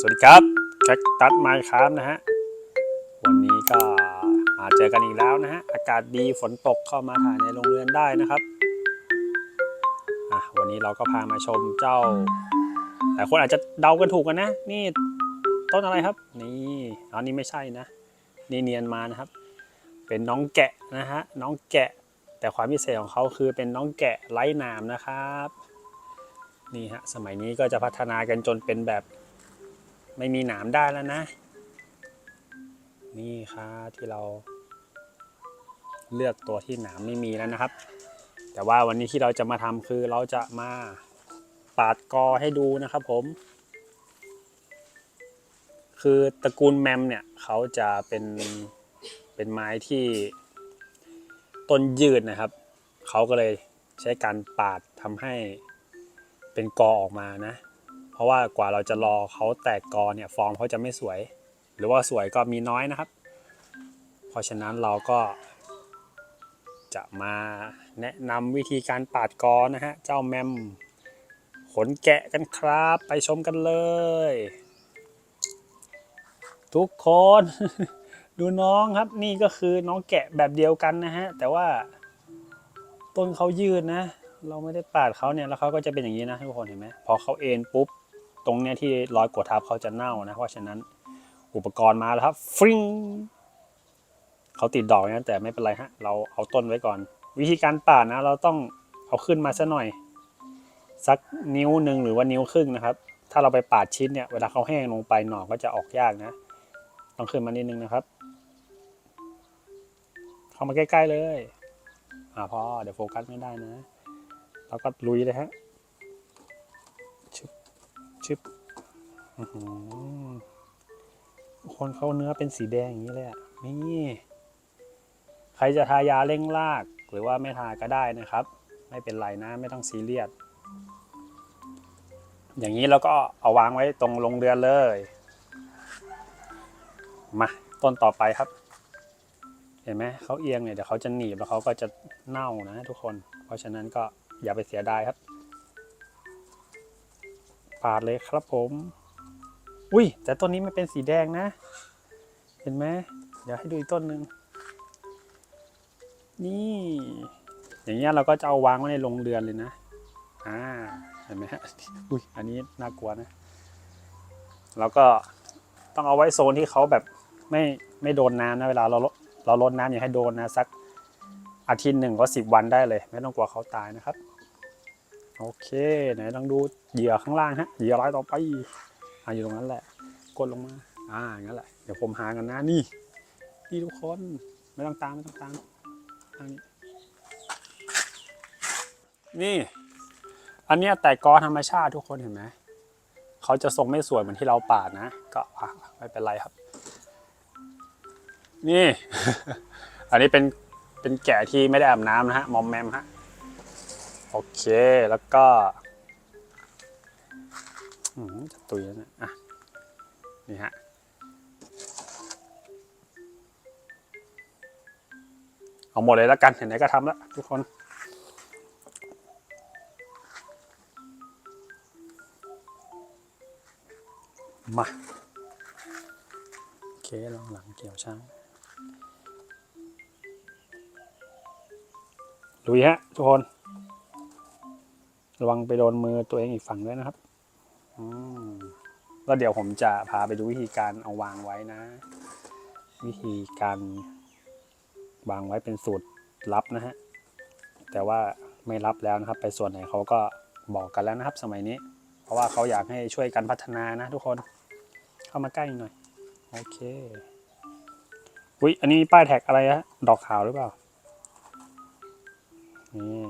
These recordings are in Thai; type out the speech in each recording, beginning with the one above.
สวัสดีครับแคคตัสไมค์ครับนะฮะ วันนี้ก็มาเจอกันอีกแล้วนะฮะ อากาศดีฝนตกเข้ามาถ่ายในโรงเรือนได้นะครับ วันนี้เราก็พามาชมเจ้าหลายคนอาจจะเดากันถูกกันนะ นี่ต้นอะไรครับ นี่อันนี้ไม่ใช่นะ นี่เนียนมานะครับ เป็นน้องแกะนะฮะ น้องแกะ แต่ความพิเศษของเขาคือเป็นน้องแกะไร้หนามนะครับ นี่ฮะ สมัยนี้ก็จะพัฒนากันจนเป็นแบบ ไม่มีหนามได้แล้วนะ นี่ครับที่เรา เลือกตัวที่หนามไม่มีแล้วนะครับ แต่ว่าวันนี้ที่เราจะมาทำคือเราจะมาปาดกอให้ดูนะครับผม คือตระกูลแมมเนี่ยเขาจะเป็นเป็นไม้ที่ต้นยืดนะครับ เขาก็เลยใช้การปาดทำให้เป็นกอออกมานะ เพราะว่ากว่าเราจะรอเขาแตกกอเนี่ยฟอร์มเขาจะไม่สวย หรือว่าสวยก็มีน้อยนะครับ เพราะฉะนั้นเราก็จะมาแนะนำวิธีการปาดกอนะฮะเจ้าแมมขนแกะกันครับไปชมกันเลย ทุกคนดูน้องครับนี่ก็คือน้องแกะแบบเดียวกันนะฮะแต่ว่าต้นเขายืดนะ เราไม่ได้ปาดเขาเนี่ยแล้วเขาก็จะเป็นอย่างนี้นะทุกคนเห็นไหมพอเขาเอ็นปุ๊บ ตรงเนี้ยที่ร้อยกดทับเขาจะเน่านะ เพราะฉะนั้นอุปกรณ์มาแล้วครับฟริ้งเขาติดดอกนะแต่ไม่เป็นไรฮะ เราเอาต้นไว้ก่อน วิธีการปาดนะ เราต้องเอาขึ้นมาซะหน่อย สักนิ้วหนึ่งหรือว่านิ้วครึ่งนะครับ ถ้าเราไปปาดชิ้นเนี่ยเวลาเขาแห้งลงไปหน่อก็จะออกยากนะ ต้องขึ้นมานิดนึงนะครับ เข้ามาใกล้ๆเลยอ่าพอเดี๋ยวโฟกัสไม่ได้นะแล้วก็ลุยเลยฮะ ชึบคนเขาเนื้อเป็นสีแดงอย่างนี้เลยอะนี่ใครจะทายาเร่งราก หรือว่าไม่ทาก็ได้นะครับ ไม่เป็นไรนะไม่ต้องซีเรียสอย่างนี้เราก็เอาวางไว้ตรงลงเรือนเลย มาต้นต่อไปครับ เห็นไหมเขาเอียงเนี่ยเดี๋ยวเขาจะหนีบแล้วเขาก็จะเน่านะทุกคน เพราะฉะนั้นก็อย่าไปเสียดายครับ ปาดเลยครับผม อุ้ย แต่ต้นนี้ไม่เป็นสีแดงนะ เห็นไหมเดี๋ยวให้ดูอีกต้นหนึ่งนี่ อย่างเงี้ยเราก็จะเอาวางไว้ในโรงเรือนเลยนะ อ่า เห็นไหมฮะ อุ้ย อันนี้น่ากลัวนะ แล้วก็ต้องเอาไว้โซนที่เขาแบบไม่ไม่โดนน้ำนะเวลาเราเราลดน้ำอย่าให้โดนนะสักอาทิตย์หนึ่งก็สิบวันได้เลย ไม่ต้องกลัวเขาตายนะครับ โอเคไหนลองดูเหยื่อข้างล่างฮะเหยื่อรายต่อไปอ่าอยู่ตรงนั้นแหละ กดลงมา อ่างั้นแหละเดี๋ยวผมหากันนะนี่นี่ทุกคนไม่ต้องตามไม่ต้องตามทางนี้นี่ อันเนี้ยแต่กอธรรมชาติทุกคนเห็นไหมเขาจะทรงไม่สวยเหมือนที่เราปาดนะ ก็อะไม่เป็นไรครับ นี่ อันนี้เป็นเป็นแกะที่ไม่ได้อาบน้ำนะฮะมอมแมมฮะ โอเค แล้วก็อืมจะตุยแล้วนะอะ นี่ฮะ เอาหมดเลยแล้วกัน เห็นไหนก็ทำแล้วทุกคนมาโอเคลองหลังเกี่ยวช้างลุยฮะ ทุกคน ระวังไปโดนมือตัวเองอีกฝั่งด้วยนะครับอืมแล้วเดี๋ยวผมจะพาไปดูวิธีการเอาวางไว้นะ วิธีการวางไว้เป็นสูตรลับนะฮะแต่ว่าไม่รับแล้วนะครับ ไปส่วนไหนเขาก็บอกกันแล้วนะครับ สมัยนี้ เพราะว่าเขาอยากให้ช่วยกันพัฒนานะทุกคนเข้ามาใกล้หน่อยโอเคอุ้ยอันนี้ป้ายแท็กอะไรฮะดอกขาวหรือเปล่านี่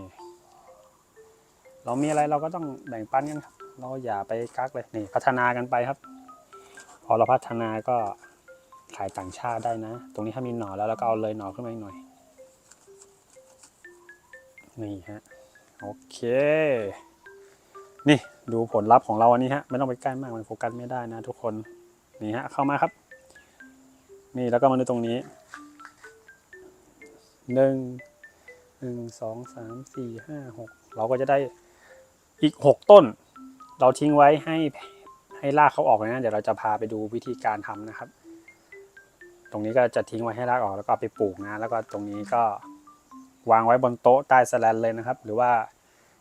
เรามีอะไรเราก็ต้องแบ่งปันกันครับ เราอย่าไปกักเลยนี่พัฒนากันไปครับ พอเราพัฒนาก็ขายต่างชาติได้นะ ตรงนี้ถ้ามีหน่อแล้วเราก็เอาเลยหน่อขึ้นมาอีกหน่อย นี่ฮะ โอเค นี่ดูผลลัพธ์ของเราอันนี้ฮะ ไม่ต้องไปใกล้มากมันโฟกัสไม่ได้นะทุกคน นี่ฮะ เข้ามาครับ นี่แล้วก็มาดูตรงนี้ หนึ่ง หนึ่ง สอง สาม สี่ ห้า หก เราก็จะได้ อีกหกต้น เราทิ้งไว้ให้ให้รากเขาออกนะเดี๋ยวเราจะพาไปดูวิธีการทำนะครับ ตรงนี้ก็จะทิ้งไว้ให้รากออกแล้วก็เอาไปปลูกนะ แล้วก็ตรงนี้ก็วางไว้บนโต๊ะใต้สแลนเลยนะครับ หรือว่า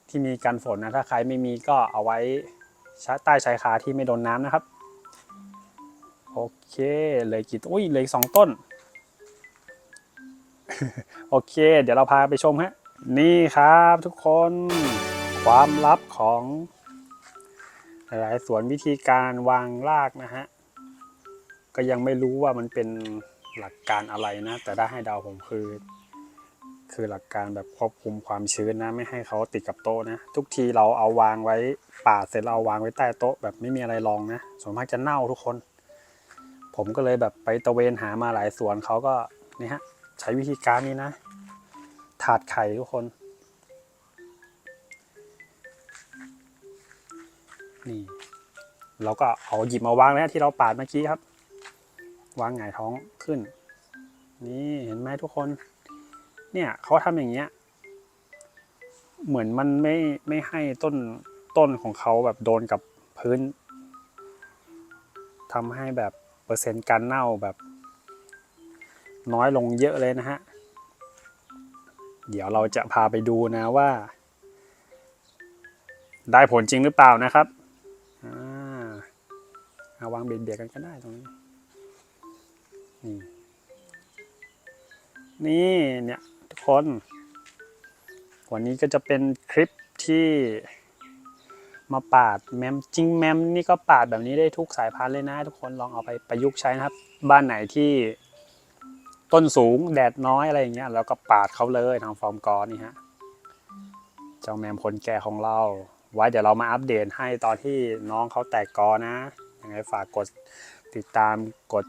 ที่มีกันฝนนะถ้าใครไม่มีก็เอาไว้ใต้ชายคาที่ไม่โดนน้ำนะครับ โอเคเลยกี่ต้นอุ้ยเลยสองต้น โอเค เดี๋ยวเราพาไปชมฮะนี่ครับทุกคน ความลับของหลายๆสวนวิธีการวางรากนะฮะ ก็ยังไม่รู้ว่ามันเป็นหลักการอะไรนะ แต่ได้ให้ดาวผมคือ คือหลักการแบบควบคุมความชื้นนะ ไม่ให้เขาติดกับโต๊ะนะ ทุกทีเราเอาวางไว้ปาดเสร็จเราเอาวางไว้ใต้โต๊ะแบบไม่มีอะไรรองนะ ส่วนมากจะเน่าทุกคน ผมก็เลยแบบไปตะเวนหามาหลายสวนเขาก็นี่ฮะใช้วิธีการนี้นะ ถาดไข่ทุกคน นี่ เราก็เอาหยิบมาวางแล้วที่เราปาดเมื่อกี้ครับ วางหงายท้องขึ้น นี่เห็นไหมทุกคน เนี่ยเขาทำอย่างเงี้ย เหมือนมันไม่ไม่ให้ต้นต้นของเขาแบบโดนกับพื้นทำให้แบบเปอร์เซ็นต์การเน่าแบบ น้อยลงเยอะเลยนะฮะเดี๋ยวเราจะพาไปดูนะว่า ได้ผลจริงหรือเปล่านะครับาวางเบียดเบียดกันก็ได้ตรงนี้นี่นี่เนี่ยทุกคน วันนี้ก็จะเป็นคลิปที่มาปาดแมมจริงแมมนี่ก็ปาดแบบนี้ได้ทุกสายพันธุ์เลยนะ ทุกคนลองเอาไปประยุกต์ใช้นะครับ บ้านไหนที่ต้นสูงแดดน้อยอะไรอย่างเงี้ยแล้วก็ปาดเขาเลยทางฟอร์มกอนี่ฮะเจ้าแมมคนแก่ของเรา ไว้เดี๋ยวเรามาอัปเดตให้ตอนที่น้องเขาแตกกอนะ ยังไงฝากกดติดตามกด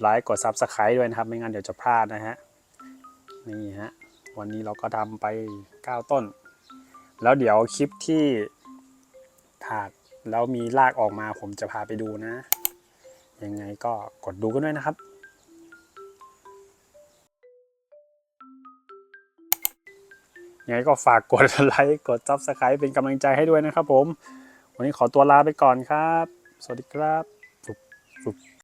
ไลค์กด Subscribe ด้วยนะครับ ไม่งั้นเดี๋ยวจะพลาดนะฮะนี่ฮะวันนี้เราก็ทำไป 9 ต้น แล้วเดี๋ยวคลิปที่ถากแล้วมีรากออกมาผมจะพาไปดูนะ ยังไงก็กดดูกันด้วยนะครับ ยังไงก็ฝากกดไลค์กด Subscribe เป็นกำลังใจให้ด้วยนะครับผม วันนี้ขอตัวลาไปก่อนครับ สวัสดีครับ